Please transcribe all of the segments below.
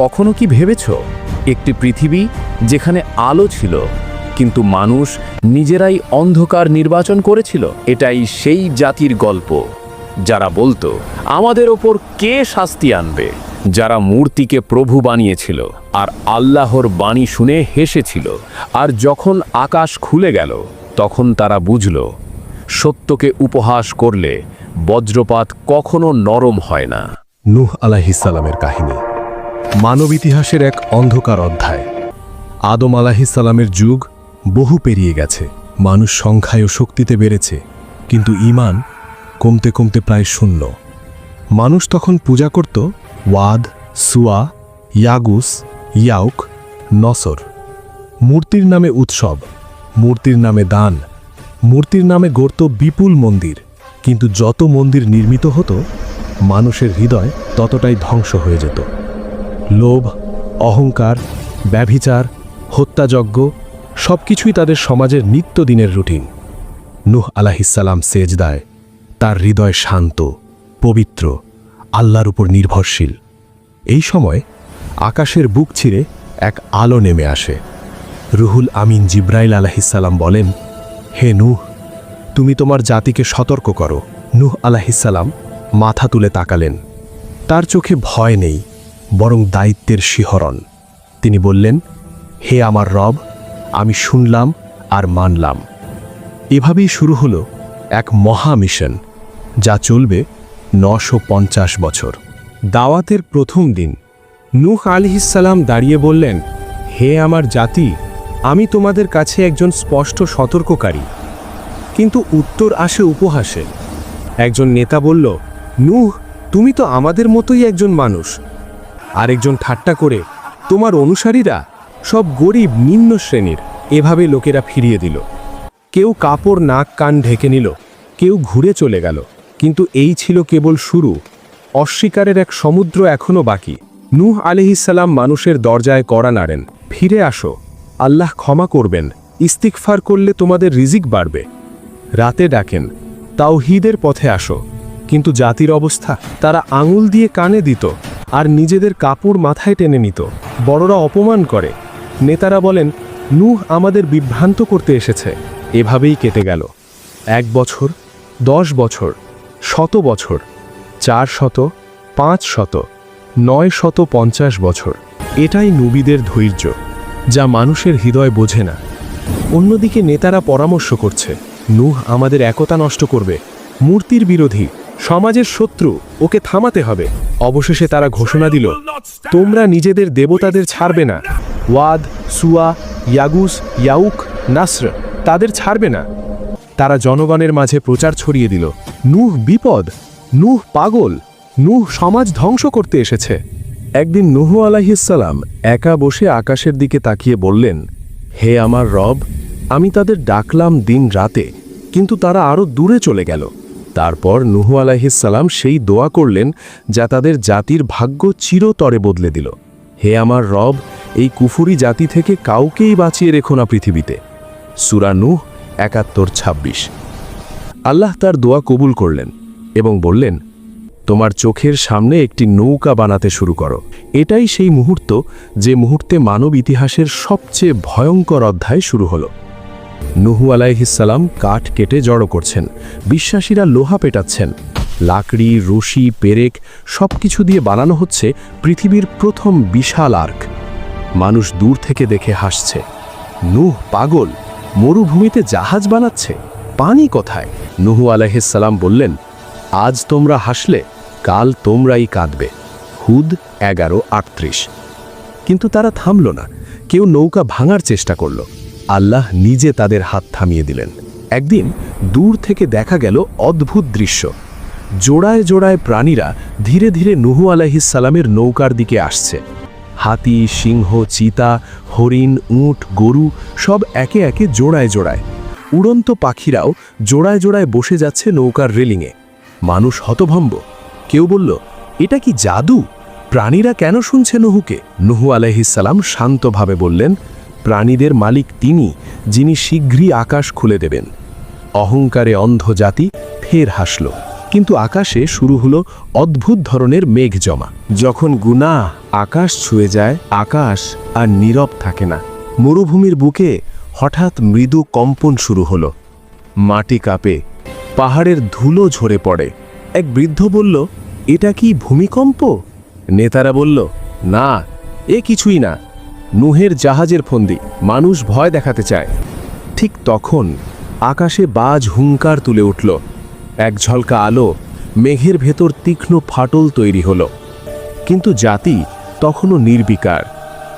কখনো কি ভেবেছ? একটি পৃথিবী যেখানে আলো ছিল, কিন্তু মানুষ নিজেরাই অন্ধকার নির্বাচন করেছিল? এটাই সেই জাতির গল্প। যারা বলতো, আমাদের ওপর কে শাস্তি আনবে? যারা মূর্তিকে প্রভু বানিয়েছিল, আর আল্লাহর বাণী শুনে হেসেছিল, আর যখন আকাশ খুলে গেল, তখন তারা বুঝল, সত্যকে উপহাস করলে বজ্রপাত কখনো নরম হয় না। নুহ আলাহিসাল্লামের কাহিনী। মানব ইতিহাসের এক অন্ধকার অধ্যায়। আদম আলাহিসাল্লামের যুগ বহু পেরিয়ে গেছে। মানুষ সংখ্যায় ও শক্তিতে বেড়েছে, কিন্তু ঈমান কমতে কমতে প্রায় শূন্য। মানুষ তখন পূজা করত ওয়াদ, সুয়া, ইয়াগুস, ইয়াউক, নসর। মূর্তির নামে উৎসব, মূর্তির নামে দান, মূর্তির নামে গড়ত বিপুল মন্দির। কিন্তু যত মন্দির নির্মিত হতো, মানুষের হৃদয় ততটাই ধ্বংস হয়ে যেত। লোভ, অহংকার, ব্যভিচার, হত্যাযজ্ঞ সব কিছুই তাদের সমাজের নিত্যদিনের রুটিন। নুহ আলাহিসাল্লাম সেজদায় তার হৃদয় শান্ত, পবিত্র, আল্লাহর উপর নির্ভরশীল। এই সময় আকাশের বুক ছিঁড়ে এক আলো নেমে আসে। রুহুল আমিন জিব্রাইল আলাহিসাল্লাম বলেন, হে নূহ, তুমি তোমার জাতিকে সতর্ক করো। নূহ আলাহিসাল্লাম মাথা তুলে তাকালেন। তার চোখে ভয় নেই বরং দায়িত্বের শিহরণ। তিনি বললেন, হে আমার রব, আমি শুনলাম আর মানলাম। এভাবেই শুরু হলো এক মহা মিশন, যা চলবে নশো বছর। দাওয়াতের প্রথম দিন, নূহ আলিহিসাল্লাম দাঁড়িয়ে বললেন, হে আমার জাতি, আমি তোমাদের কাছে একজন স্পষ্ট সতর্ককারী। কিন্তু উত্তর আসে উপহাসে। একজন নেতা বলল, নূহ, তুমি তো আমাদের মতোই একজন মানুষ। আরেকজন ঠাট্টা করে, তোমার অনুসারীরা সব গরিব নিম্ন শ্রেণির। এভাবে লোকেরা ফিরিয়ে দিল। কেউ কাপড় নাক কান ঢেকে নিল, কেউ ঘুরে চলে গেল। কিন্তু এই ছিল কেবল শুরু। অস্বীকারের এক সমুদ্র এখনও বাকি। নূহ আলিহিসাল্লাম মানুষের দরজায় কড়া নাড়েন, ফিরে আসো, আল্লাহ ক্ষমা করবেন ইস্তিকফার করলে তোমাদের রিজিক বাড়বে। রাতে ডাকেন, তাওহিদের পথে আসো। কিন্তু জাতির অবস্থা, তারা আঙুল দিয়ে কানে দিত আর নিজেদের কাপড় মাথায় টেনে নিত। বড়রা অপমান করে। নেতারা বলেন, নুহ আমাদের বিভ্রান্ত করতে এসেছে। এভাবেই কেটে গেল। এক বছর, দশ বছর, শত বছর, চার শত, পাঁচ শত, নয় শত পঞ্চাশ বছর। এটাই নবীদের ধৈর্য, যা মানুষের হৃদয় বোঝে না। অন্যদিকে নেতারা পরামর্শ করছে, নুহ আমাদের একতা নষ্ট করবে। মূর্তির বিরোধী সমাজের শত্রু ওকে থামাতে হবে। অবশেষে তারা ঘোষণা দিল, তোমরা নিজেদের দেবতাদের ছাড়বে না। ওয়াদ, সুয়া, ইয়াগুস, ইয়াউক, নাসর, তাদের ছাড়বে না। তারা জনগণের মাঝে প্রচার ছড়িয়ে দিল, নুহ বিপদ, নুহ পাগল, নুহ সমাজ ধ্বংস করতে এসেছে। একদিন নুহু আলাহিসাল্লাম একা বসে আকাশের দিকে তাকিয়ে বললেন, হে আমার রব, আমি তাদের ডাকলাম দিন রাতে, কিন্তু তারা আরও দূরে চলে গেল। তারপর নুহু আলাহিসাল্লাম সেই দোয়া করলেন যা তাদের জাতির ভাগ্য চিরতরে বদলে দিল। হে আমার রব, এই কুফুরি জাতি থেকে কাউকেই বাঁচিয়ে রেখো না পৃথিবীতে। সুরা নুহ একাত্তর ছাব্বিশ। আল্লাহ তার দোয়া কবুল করলেন এবং বললেন, তোমার চোখের সামনে একটি নৌকা বানাতে শুরু করো। এটাই সেই মুহূর্ত যে মুহূর্তে মানব ইতিহাসের সবচেয়ে ভয়ঙ্কর অধ্যায় শুরু হলো। নুহু আলাইহিসাল্লাম কাঠ কেটে জড়ো করছেন। বিশ্বাসীরা লোহা পেটাচ্ছেন। লাকড়ি, রশি, পেরেক সব কিছু দিয়ে বানানো হচ্ছে পৃথিবীর প্রথম বিশাল আর্ক। মানুষ দূর থেকে দেখে হাসছে। নুহ পাগল, মরুভূমিতে জাহাজ বানাচ্ছে? পানি কোথায়? নুহু আলাইহিসাল্লাম বললেন, আজ তোমরা হাসলে, কাল তোমরাই কাঁদবে। হুদ এগারো আটত্রিশ। কিন্তু তারা থামল না। কেউ নৌকা ভাঙার চেষ্টা করল। আল্লাহ নিজে তাদের হাত থামিয়ে দিলেন। একদিন দূর থেকে দেখা গেল অদ্ভুত দৃশ্য। জোড়ায় জোড়ায় প্রাণীরা ধীরে ধীরে নুহু আলাহিসাল্লামের নৌকার দিকে আসছে। হাতি, সিংহ, চিতা, হরিণ, উট, গরু সব একে একে জোড়ায় জোড়ায়। উড়ন্ত পাখিরাও জোড়ায় জোড়ায় বসে যাচ্ছে নৌকার রেলিংয়ে। মানুষ হতভম্ব। কেউ বলল, এটা কি জাদু? প্রাণীরা কেন শুনছে নুহুকে? নুহু আলাইহিসাল্লাম শান্তভাবে বললেন প্রাণীদের মালিক তিনি, যিনি শীঘ্রই আকাশ খুলে দেবেন। অহংকারে অন্ধ জাতি ফের হাসল। কিন্তু আকাশে শুরু হলো অদ্ভুত ধরনের মেঘ জমা। যখন গুনাহ আকাশ ছুঁয়ে যায়, আকাশ আর নীরব থাকে না। মরুভূমির বুকে হঠাৎ মৃদু কম্পন শুরু হলো। মাটি কাঁপে, পাহাড়ের ধুলো ঝরে পড়ে। এক বৃদ্ধ বলল, এটা কি ভূমিকম্প? নেতারা বলল, না, এ কিছুই না। নুহের জাহাজের ফন্দি। মানুষ ভয় দেখাতে চায়। ঠিক তখন আকাশে বাজ হুঙ্কার তুলে উঠল। এক ঝলকা আলো মেঘের ভেতর তীক্ষ্ণ ফাটল তৈরি হলো। কিন্তু জাতি তখনও নির্বিকার।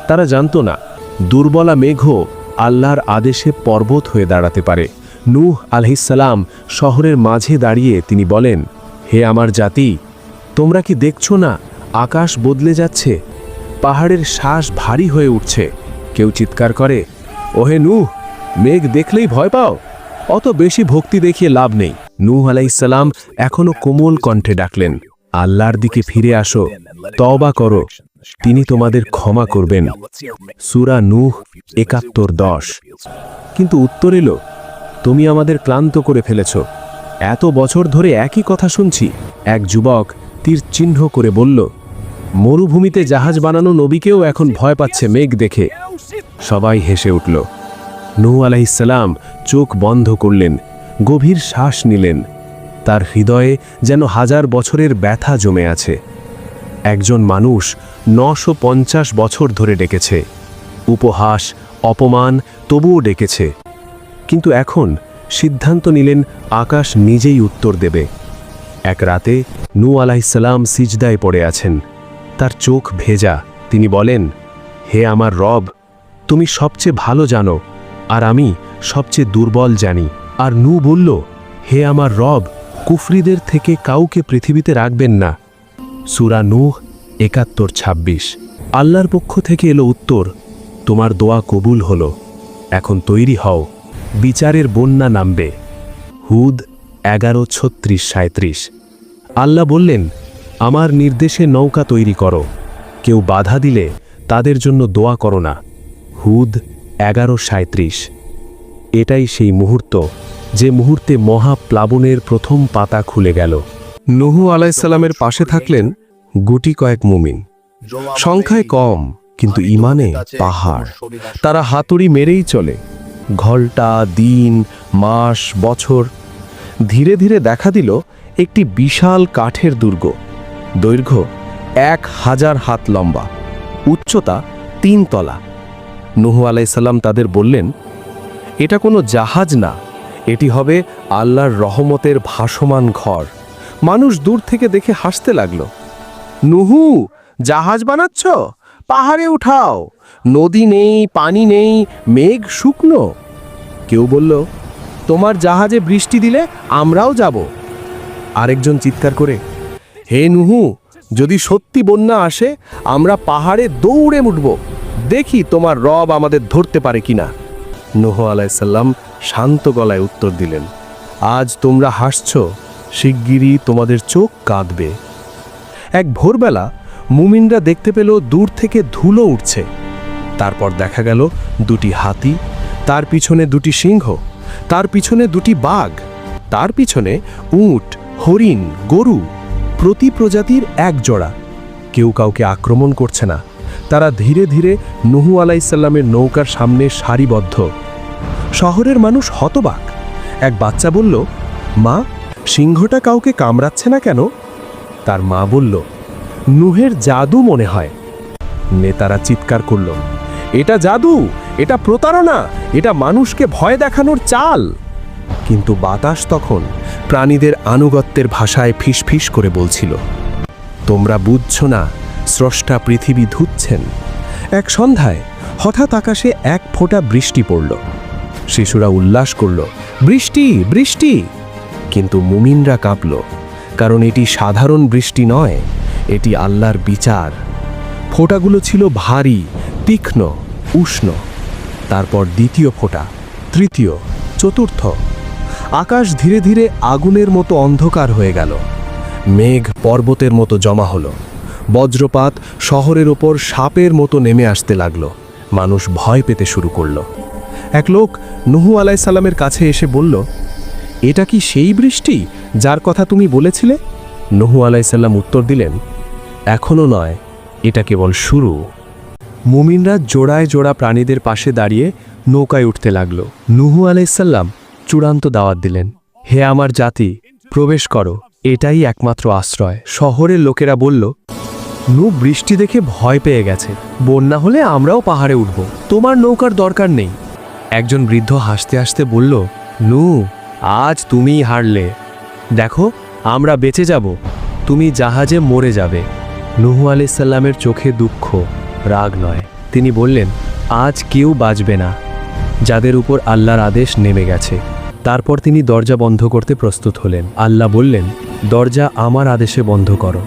তারা জানত না, দুর্বলা মেঘও আল্লাহর আদেশে পর্বত হয়ে দাঁড়াতে পারে। নূহ আলহিসাল্লাম শহরের মাঝে দাঁড়িয়ে তিনি বলেন, হে আমার জাতি, তোমরা কি দেখছ না আকাশ বদলে যাচ্ছে? পাহাড়ের শ্বাস ভারী হয়ে উঠছে। কেউ চিৎকার করে, ওহে নূহ, মেঘ দেখলেই ভয় পাও? অত বেশি ভক্তি দেখিয়ে লাভ নেই। নূহ আলাইসাল্লাম এখনও কোমল কণ্ঠে ডাকলেন, আল্লাহর দিকে ফিরে আসো তবা করো, তিনি তোমাদের ক্ষমা করবেন। সুরা নূহ একাত্তর দশ। কিন্তু উত্তর এলো, তুমি আমাদের ক্লান্ত করে ফেলেছ। এত বছর ধরে একই কথা শুনছি। এক যুবক তীর চিহ্ন করে বলল মরুভূমিতে জাহাজ বানানো নবীকেও এখন ভয় পাচ্ছে মেঘ দেখে। সবাই হেসে উঠল। নূ আলাইসাল্লাম চোখ বন্ধ করলেন, গভীর শ্বাস নিলেন। তার হৃদয়ে যেন হাজার বছরের ব্যথা জমে আছে। একজন মানুষ নশো পঞ্চাশ বছর ধরে ডেকেছে। উপহাস, অপমান তবুও ডেকেছে। কিন্তু এখন সিদ্ধান্ত নিলেন আকাশ নিজেই উত্তর দেবে। এক রাতে নু আলাইসাল্লাম সিজদায় পড়ে আছেন। তার চোখ ভেজা। তিনি বলেন, হে আমার রব, তুমি সবচেয়ে ভালো জানো, আর আমি সবচেয়ে দুর্বল জানি। আর নু বলল, হে আমার রব, কুফরিদের থেকে কাউকে পৃথিবীতে রাখবেন না। সুরা নূহ, একাত্তর, ছাব্বিশ। আল্লাহর পক্ষ থেকে এলো উত্তর, তোমার দোয়া কবুল হলো, এখন তৈরি হও। বিচারের বন্যা নামবে। হুদ, এগারো, ছত্রিশ সাঁত্রিশ আল্লাহ বললেন আমার নির্দেশে নৌকা তৈরি করো। কেউ বাধা দিলে তাদের জন্য দোয়া করো না। হুদ এগারো সাঁত্রিশ এটাই সেই মুহূর্ত যে মুহূর্তে মহাপ্লাবনের প্রথম পাতা খুলে গেল। নুহু আলাইসাল্লামের পাশে থাকলেন গুটি কয়েক মুমিন। সংখ্যায় কম, কিন্তু ইমানে পাহাড়। তারা হাতুড়ি মেরেই চলে। ঘল্টা দিন, মাস, বছর। ধীরে ধীরে দেখা দিল একটি বিশাল কাঠের দুর্গ। দৈর্ঘ্য এক হাজার হাত লম্বা, উচ্চতা তিন তলা। নুহু আলাইসাল্লাম তাদের বললেন, এটা কোনো জাহাজ না, এটি হবে আল্লাহর রহমতের ভাসমান ঘর। মানুষ দূর থেকে দেখে হাসতে লাগল। নুহু, জাহাজ বানাচ্ছ? পাহাড়ে উঠাও। নদী নেই, পানি নেই, মেঘ শুকনো। কেউ বলল, তোমার জাহাজে বৃষ্টি দিলে আমরাও যাব। আরেকজন চিৎকার করে হে নুহু, যদি সত্যি বন্যা আসে, আমরা পাহাড়ে দৌড়ে উঠব। দেখি তোমার রব আমাদের ধরতে পারে কিনা। নুহ আলাইসাল্লাম শান্ত গলায় উত্তর দিলেন, আজ তোমরা হাসছ, শিগগিরই তোমাদের চোখ কাঁদবে। এক ভোরবেলা মুমিনরা দেখতে পেল দূর থেকে ধুলো উঠছে। তারপর দেখা গেল দুটি হাতি, তার পিছনে দুটি সিংহ, তার পিছনে দুটি বাঘ, তার পিছনে উট, হরিণ, গরু প্রতি প্রজাতির এক জোড়া। কেউ কাউকে আক্রমণ করছে না। তারা ধীরে ধীরে নুহু আলাইসাল্লামের নৌকার সামনে সারিবদ্ধ। শহরের মানুষ হতবাক। এক বাচ্চা বলল, মা, সিংহটা কাউকে কামড়াচ্ছে না কেন? তার মা বলল, নুহের জাদু মনে হয়। নেতারা চিৎকার করল, এটা জাদু! এটা প্রতারণা! এটা মানুষকে ভয় দেখানোর চাল! কিন্তু বাতাস তখন প্রাণীদের আনুগত্যের ভাষায় ফিসফিস করে বলছিল, তোমরা বুঝছ না, স্রষ্টা পৃথিবী ধুচ্ছেন এক সন্ধ্যায় হঠাৎ আকাশে এক ফোঁটা বৃষ্টি পড়ল। শিশুরা উল্লাস করল, বৃষ্টি বৃষ্টি! কিন্তু মুমিনরা কাঁপল, কারণ এটি সাধারণ বৃষ্টি নয়, এটি আল্লাহর বিচার। ফোঁটাগুলো ছিল ভারী, তীক্ষ্ণ, উষ্ণ। তারপর দ্বিতীয় ফোঁটা, তৃতীয়, চতুর্থ। আকাশ ধীরে ধীরে আগুনের মতো অন্ধকার হয়ে গেল। মেঘ পর্বতের মতো জমা হলো। বজ্রপাত শহরের ওপর সাপের মতো নেমে আসতে লাগল। মানুষ ভয় পেতে শুরু করল। এক লোক নুহু আলাইসাল্লামের কাছে এসে বলল, এটা কি সেই বৃষ্টি যার কথা তুমি বলেছিলে? নহু আলাইসাল্লাম উত্তর দিলেন এখনও নয়, এটা কেবল শুরু। মুমিনরা জোড়ায় জোড়া প্রাণীদের পাশে দাঁড়িয়ে নৌকায় উঠতে লাগল। নুহু আলাইসাল্লাম চূড়ান্ত দাওয়াত দিলেন। হে আমার জাতি, প্রবেশ করো। এটাই একমাত্র আশ্রয়। শহরের লোকেরা বলল, নু বৃষ্টি দেখে ভয় পেয়ে গেছে। বন্যা হলে আমরাও পাহাড়ে উঠব। তোমার নৌকার দরকার নেই। একজন বৃদ্ধ হাসতে হাসতে বলল, নু, আজ তুমিই হারলে। দেখো, আমরা বেঁচে যাব। তুমি জাহাজে মরে যাবে নুহু আলাইসাল্লামের চোখে দুঃখ, রাগ নয়। তিনি বললেন, আজ কেউ বাঁচবে না। যাদের উপর আল্লাহর আদেশ নেমে গেছে। তারপর তিনি দরজা বন্ধ করতে প্রস্তুত হলেন। আল্লাহ বললেন, দরজা আমার আদেশে বন্ধ করো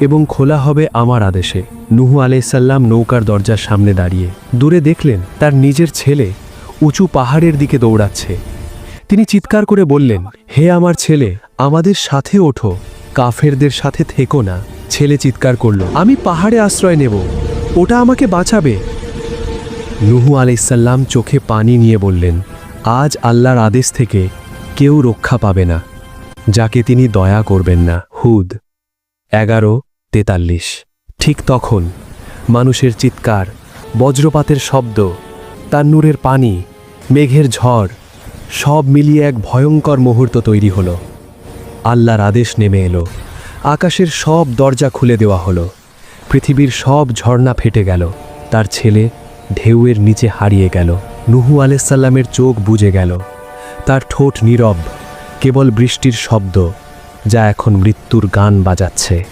এবং খোলা হবে আমার আদেশে। নুহু আলাইসাল্লাম নৌকার দরজার সামনে দাঁড়িয়ে দূরে দেখলেন, তার নিজের ছেলে উঁচু পাহাড়ের দিকে দৌড়াচ্ছে। তিনি চিৎকার করে বললেন, হে আমার ছেলে, আমাদের সাথে ওঠো, কাফেরদের সাথে থেকো না। ছেলে চিৎকার করল, আমি পাহাড়ে আশ্রয় নেব, ওটা আমাকে বাঁচাবে। নুহু আলাইসাল্লাম চোখে পানি নিয়ে বললেন আজ আল্লাহর আদেশ থেকে কেউ রক্ষা পাবে না, যাকে তিনি দয়া করবেন না। হুদ এগারো, তেতাল্লিশ। ঠিক তখন মানুষের চিৎকার, বজ্রপাতের শব্দ তান্নুরের পানি, মেঘের ঝড়, সব মিলিয়ে এক ভয়ঙ্কর মুহূর্ত তৈরি হলো। আল্লাহর আদেশ নেমে এলো। আকাশের সব দরজা খুলে দেওয়া হলো। পৃথিবীর সব ঝর্ণা ফেটে গেল। তার ছেলে ঢেউয়ের নিচে হারিয়ে গেল। নুহু আলাইসাল্লামের চোখ বুজে গেল। তার ঠোঁট নীরব, কেবল বৃষ্টির শব্দ, যা এখন মৃত্যুর গান বাজাচ্ছে।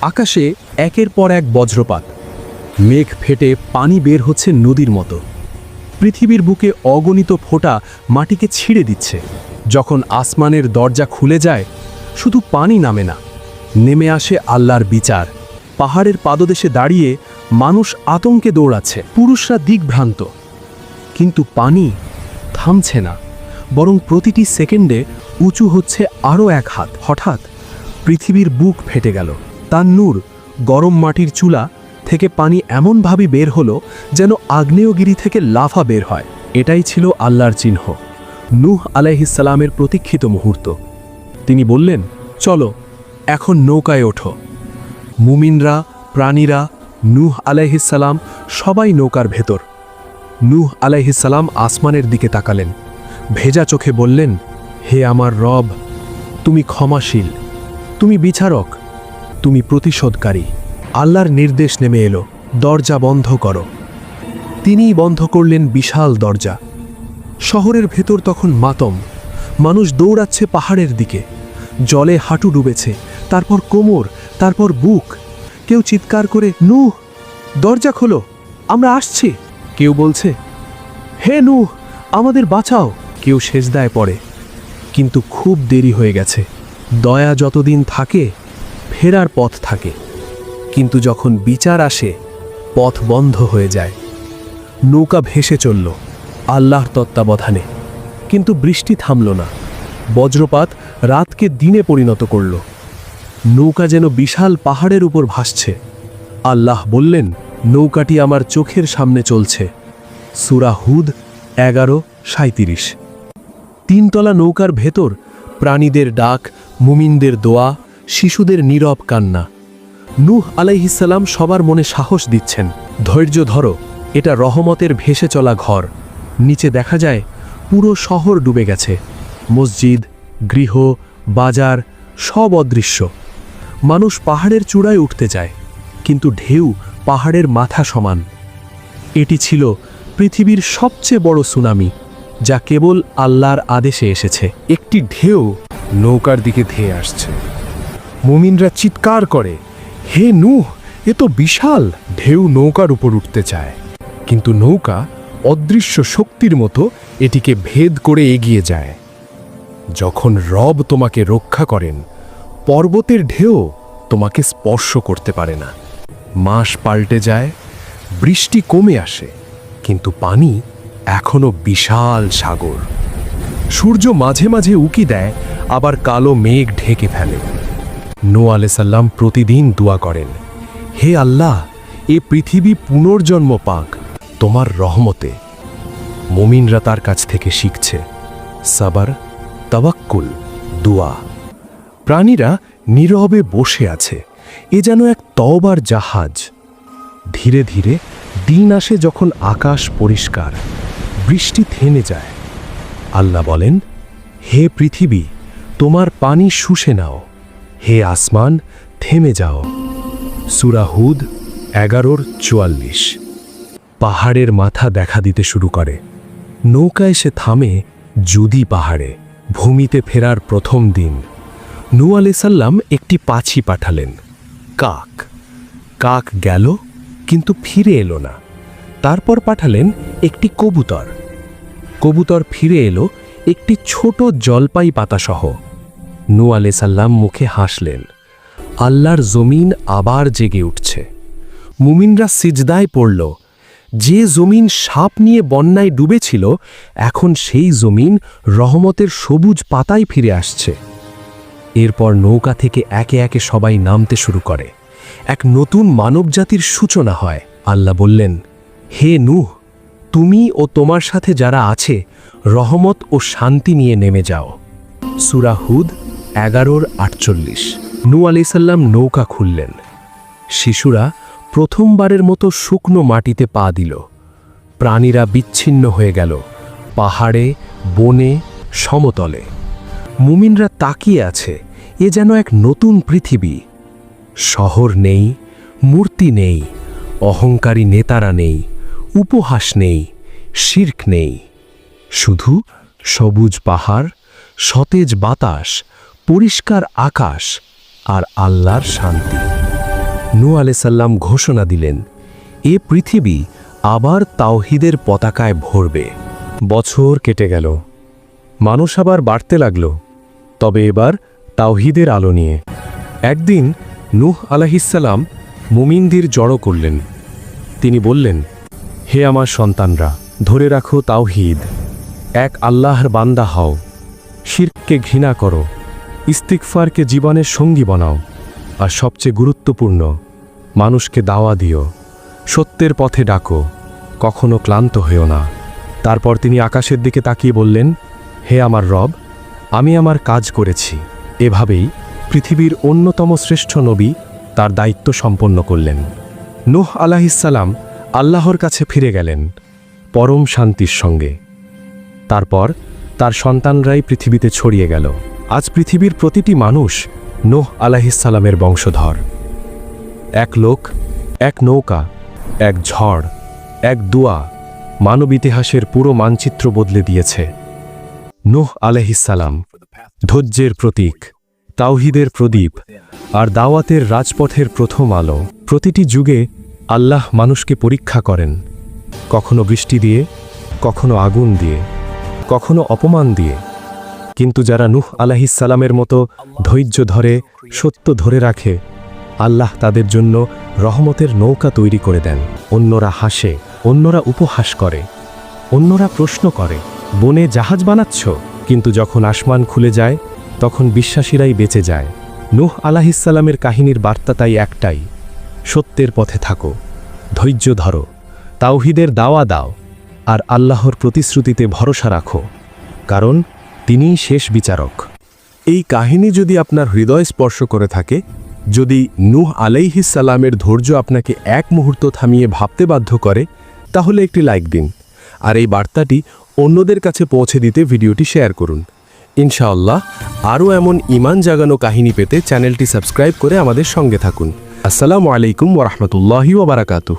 আকাশে একের পর এক বজ্রপাত। মেঘ ফেটে পানি বের হচ্ছে নদীর মতো। পৃথিবীর বুকে অগণিত ফোঁটা মাটিকে ছিঁড়ে দিচ্ছে। যখন আসমানের দরজা খুলে যায়, শুধু পানি নামে না, নেমে আসে আল্লাহর বিচার। পাহাড়ের পাদদেশে দাঁড়িয়ে মানুষ আতঙ্কে দৌড়াচ্ছে। পুরুষরা দিকভ্রান্ত কিন্তু পানি থামছে না, বরং প্রতিটি সেকেন্ডে উঁচু হচ্ছে আরও এক হাত। হঠাৎ পৃথিবীর বুক ফেটে গেল। তার নূর গরম মাটির চুলা থেকে পানি এমনভাবে বের হলো যেন আগ্নেয়গিরি থেকে লাফা বের হয়। এটাই ছিল আল্লাহর চিহ্ন, নূহ আলাইহিসালামের প্রতীক্ষিত মুহূর্ত। তিনি বললেন, চলো, এখন নৌকায় ওঠো। মুমিনরা, প্রাণীরা, নূহ আলাইহিসালাম সবাই নৌকার ভেতর। নূহ আলাইহিসালাম আসমানের দিকে তাকালেন। ভেজা চোখে বললেন, হে আমার রব, তুমি ক্ষমাশীল, তুমি বিচারক, তুমি প্রতিশোধকারী। আল্লাহর নির্দেশ নেমে এলো, দরজা বন্ধ করো। তিনিই বন্ধ করলেন বিশাল দরজা। শহরের ভেতর তখন মাতম, মানুষ দৌড়াচ্ছে পাহাড়ের দিকে। জলে হাঁটু ডুবেছে, তারপর কোমর, তারপর বুক। কেউ চিৎকার করে নু দরজা খোলো, আমরা আসছি। কেউ বলছে, হে নু আমাদের বাঁচাও। কেউ সেজদায় পড়ে। কিন্তু খুব দেরি হয়ে গেছে। দয়া যতদিন থাকে, ফেরার পথ থাকে। কিন্তু যখন বিচার আসে, পথ বন্ধ হয়ে যায়। নৌকা ভেসে চলল, আল্লাহর তত্ত্বাবধানে। কিন্তু বৃষ্টি থামল না। বজ্রপাত রাতকে দিনে পরিণত করল। নৌকা যেন বিশাল পাহাড়ের উপর ভাসছে। আল্লাহ বললেন নৌকাটি আমার চোখের সামনে চলছে। সুরা হুদ এগারো সাঁত্রিশ তিনতলা নৌকার ভেতর প্রাণীদের ডাক, মুমিনদের দোয়া, শিশুদের নীরব কান্না। নূহ আলাইহিসাল্লাম সবার মনে সাহস দিচ্ছেন। ধৈর্য ধরো, এটা রহমতের ভেসে চলা ঘর। নিচে দেখা যায়, পুরো শহর ডুবে গেছে। মসজিদ, গৃহ, বাজার সব অদৃশ্য। মানুষ পাহাড়ের চূড়ায় উঠতে চায়, কিন্তু ঢেউ পাহাড়ের মাথা সমান। এটি ছিল পৃথিবীর সবচেয়ে বড় সুনামি, যা কেবল আল্লাহর আদেশে এসেছে। একটি ঢেউ নৌকার দিকে ধেয়ে আসছে। মুমিনরা চিৎকার করে, হে নূহ, এ তো বিশাল ঢেউ নৌকার উপর উঠতে চায়। কিন্তু নৌকা অদৃশ্য শক্তির মতো এটিকে ভেদ করে এগিয়ে যায়। যখন রব তোমাকে রক্ষা করেন, পর্বতের ঢেউ তোমাকে স্পর্শ করতে পারে না। মাস পাল্টে যায়, বৃষ্টি কমে আসে, কিন্তু পানি এখনও বিশাল সাগর। সূর্য মাঝে মাঝে উকি দেয়, আবার কালো মেঘ ঢেকে ফেলে। নো আলাইসাল্লাম প্রতিদিন দোয়া করেন, হে আল্লাহ, এ পৃথিবী পুনর্জন্ম পাক, তোমার রহমতে। মুমিনরা তার কাছ থেকে শিখছে, সাবার, তাওয়াক্কুল, দোয়া। প্রাণীরা নীরবে বসে আছে এ যেন এক তওবার জাহাজ। ধীরে ধীরে দিন আসে যখন আকাশ পরিষ্কার, বৃষ্টি থেমে যায়। আল্লাহ বলেন, হে পৃথিবী, তোমার পানি শুষে নাও। হে আসমান, থেমে যাও। সুরাহুদ এগারোর চুয়াল্লিশ। পাহাড়ের মাথা দেখা দিতে শুরু করে। নৌকা এসে থামে জুদি পাহাড়ে, ভূমিতে ফেরার প্রথম দিন। নু আলাইসাল্লাম একটি পাছি পাঠালেন। কাক। কাক গেল, কিন্তু ফিরে এলো না। তারপর পাঠালেন একটি কবুতর। কবুতর ফিরে এলো একটি ছোট জলপাই পাতাসহ। নু আলাইসাল্লাম মুখে হাসলেন। আল্লাহর জমিন আবার জেগে উঠছে। মুমিনরা সিজদায় পড়ল। যে জমিন সাপ নিয়ে বন্যায় ডুবেছিল, এখন সেই জমিন রহমতের সবুজ পাতায় ফিরে আসছে। এরপর নৌকা থেকে একে একে সবাই নামতে শুরু করে। এক নতুন মানবজাতির সূচনা হয়। আল্লাহ বললেন, হে নূহ, তুমি ও তোমার সাথে যারা আছে, রহমত ও শান্তি নিয়ে নেমে যাও। সুরাহুদ এগারোর আটচল্লিশ। নূ আলাইসাল্লাম নৌকা খুললেন। শিশুরা প্রথমবারের মতো শুকনো মাটিতে পা দিল। প্রাণীরা বিচ্ছিন্ন হয়ে গেল, পাহাড়ে, বনে, সমতলে। মুমিনরা তাকিয়ে আছে এ যেন এক নতুন পৃথিবী। শহর নেই, মূর্তি নেই, অহংকারী নেতারা নেই, উপহাস নেই, শির্ক নেই। শুধু সবুজ পাহাড়, সতেজ বাতাস, পরিষ্কার আকাশ আর আল্লাহর শান্তি। নূ আলাইসাল্লাম ঘোষণা দিলেন, এ পৃথিবী আবার তাওহিদের পতাকায় ভরবে। বছর কেটে গেল। মানুষ আবার বাড়তে লাগল। তবে এবার তাওহিদের আলো নিয়ে। একদিন নুহ আলাহিসাল্লাম মুমিনদের জড়ো করলেন। তিনি বললেন, হে আমার সন্তানরা, ধরে রাখো তাওহিদ। এক আল্লাহর বান্দা হও। শিরককে ঘৃণা করো। ইস্তিকফারকে জীবনের সঙ্গী বানাও। আর সবচেয়ে গুরুত্বপূর্ণ, মানুষকে দাওয়া দিও। সত্যের পথে ডাকো। কখনো ক্লান্ত হয়েও না। তারপর তিনি আকাশের দিকে তাকিয়ে বললেন, হে আমার রব, আমি আমার কাজ করেছি। এভাবেই পৃথিবীর অন্যতম শ্রেষ্ঠ নবী তার দায়িত্ব সম্পন্ন করলেন। নোহ আলাহিসাল্লাম আল্লাহর কাছে ফিরে গেলেন পরম শান্তির সঙ্গে। তারপর তার সন্তানরাই পৃথিবীতে ছড়িয়ে গেল। আজ পৃথিবীর প্রতিটি মানুষ নোহ আলাহিসাল্লামের বংশধর। এক লোক, এক নৌকা, এক ঝড়, এক দুয়া মানব ইতিহাসের পুরো মানচিত্র বদলে দিয়েছে। নোহ আলহিসাল্লাম ধৈর্যের প্রতীক, তাওহিদের প্রদীপ আর দাওয়াতের রাজপথের প্রথম আলো। প্রতিটি যুগে আল্লাহ মানুষকে পরীক্ষা করেন। কখনো বৃষ্টি দিয়ে, কখনো আগুন দিয়ে, কখনো অপমান দিয়ে। কিন্তু যারা নুহ আলাহিসাল্লামের মতো ধৈর্য ধরে, সত্য ধরে রাখে, আল্লাহ তাদের জন্য রহমতের নৌকা তৈরি করে দেন। অন্যরা হাসে, অন্যরা উপহাস করে, অন্যরা প্রশ্ন করে, বনে জাহাজ বানাচ্ছ? কিন্তু যখন আসমান খুলে যায়, তখন বিশ্বাসীরাই বেঁচে যায়। নুহ আলাহিসাল্লামের কাহিনীর বার্তা তাই একটাই, সত্যের পথে থাকো, ধৈর্য ধরো, তাওহিদের দাওয়া দাও, আর আল্লাহর প্রতিশ্রুতিতে ভরসা রাখো, কারণ তিনিই শেষ বিচারক। এই কাহিনী যদি আপনার হৃদয় স্পর্শ করে থাকে, যদি নূহ আলাইহিসাল্লামের ধৈর্য আপনাকে এক মুহূর্ত থামিয়ে ভাবতে বাধ্য করে, তাহলে একটি লাইক দিন। আর এই বার্তাটি অন্যদের কাছে পৌঁছে দিতে ভিডিওটি শেয়ার করুন। ইনশাআল্লাহ আরও এমন ইমান জাগানো কাহিনী পেতে চ্যানেলটি সাবস্ক্রাইব করে আমাদের সঙ্গে থাকুন। আসসালামু আলাইকুম ওরহমতুল্লাহি ওবারাকাতুহ